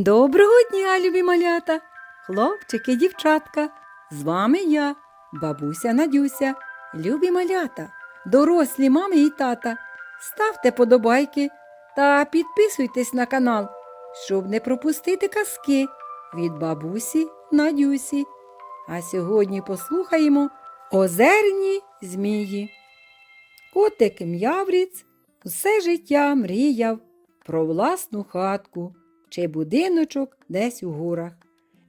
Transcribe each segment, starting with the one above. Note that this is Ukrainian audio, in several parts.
Доброго дня, любі малята, хлопчики, дівчатка. З вами я, бабуся Надюся, любі малята, дорослі мами і тата. Ставте подобайки та підписуйтесь на канал, щоб не пропустити казки від бабусі Надюсі. А сьогодні послухаємо озерні змії. Котик м'явріць усе життя мріяв про власну хатку чи будиночок десь у горах.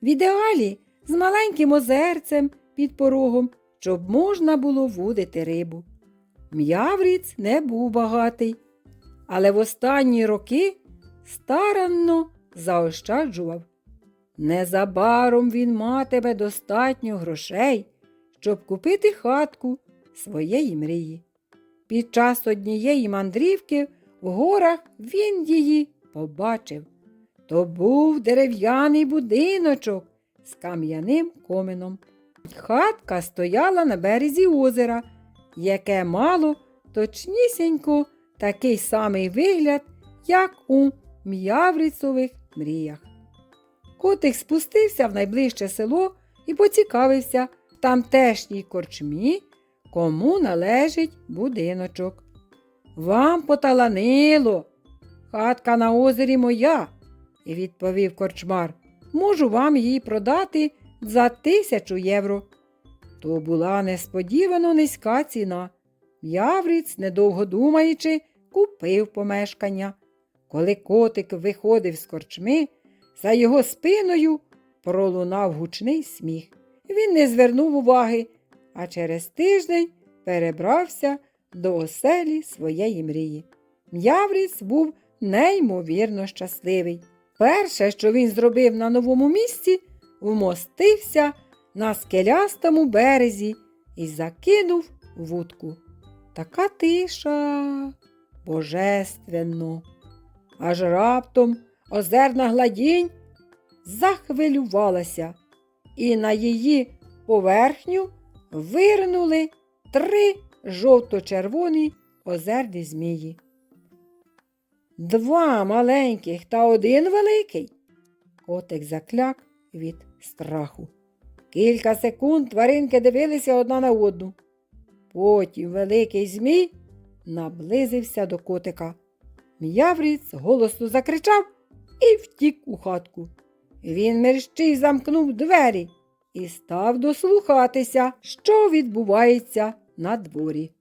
В ідеалі з маленьким озерцем під порогом, щоб можна було вудити рибу. М'явріць не був багатий, але в останні роки старанно заощаджував. Незабаром він матиме достатньо грошей, щоб купити хатку своєї мрії. Під час однієї мандрівки в горах він її побачив. То був дерев'яний будиночок з кам'яним комином. Хатка стояла на березі озера, яке мало точнісінько такий самий вигляд, як у м'яврицових мріях. Котик спустився в найближче село і поцікавився в тамтешній корчмі, кому належить будиночок. Вам поталанило. Хатка на озері моя, і відповів корчмар. Можу вам її продати за тисячу євро. То була несподівано низька ціна. Явріць, недовго думаючи, купив помешкання. Коли котик виходив з корчми, за його спиною пролунав гучний сміх. Він не звернув уваги, а через тиждень перебрався до оселі своєї мрії. М'явріць був неймовірно щасливий. Перше, що він зробив на новому місці, вмостився на скелястому березі і закинув вудку. Така тиша божественно. Аж раптом озерна гладінь захвилювалася, і на її поверхню вирнули три жовто-червоні озерні змії. Два маленьких та один великий. Котик закляк від страху. Кілька секунд тваринки дивилися одна на одну. Потім великий змій наблизився до котика. М'явріць голосно закричав і втік у хатку. Він мерщій замкнув двері і став дослухатися, що відбувається на дворі.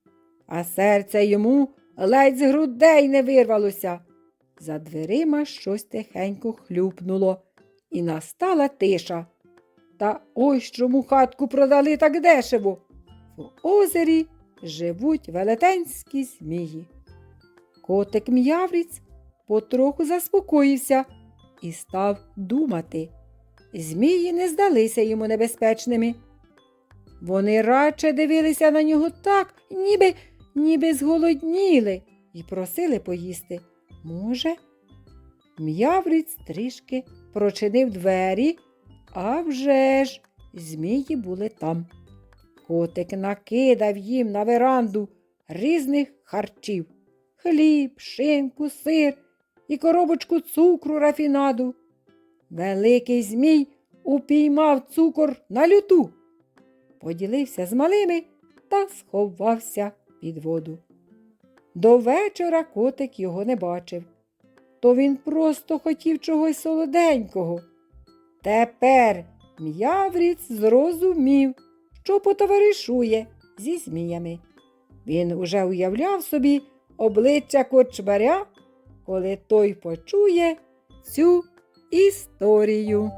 А серце йому ледь з грудей не вирвалося. За дверима щось тихенько хлюпнуло, і настала тиша. Та ось чому хатку продали так дешево. В озері живуть велетенські змії. Котик м'явріць потроху заспокоївся і став думати. Змії не здалися йому небезпечними. Вони радше дивилися на нього так, ніби, ніби зголодніли, і просили поїсти. Може? М'явриць трішки прочинив двері, а вже ж змії були там. Котик накидав їм на веранду різних харчів хліб, шинку, сир і коробочку цукру рафінаду. Великий змій упіймав цукор на люту, поділився з малими та сховався під воду. До вечора котик його не бачив, то він просто хотів чогось солоденького. Тепер м'явріць зрозумів, що потоваришує зі зміями. Він уже уявляв собі обличчя кочмаря, коли той почує цю історію.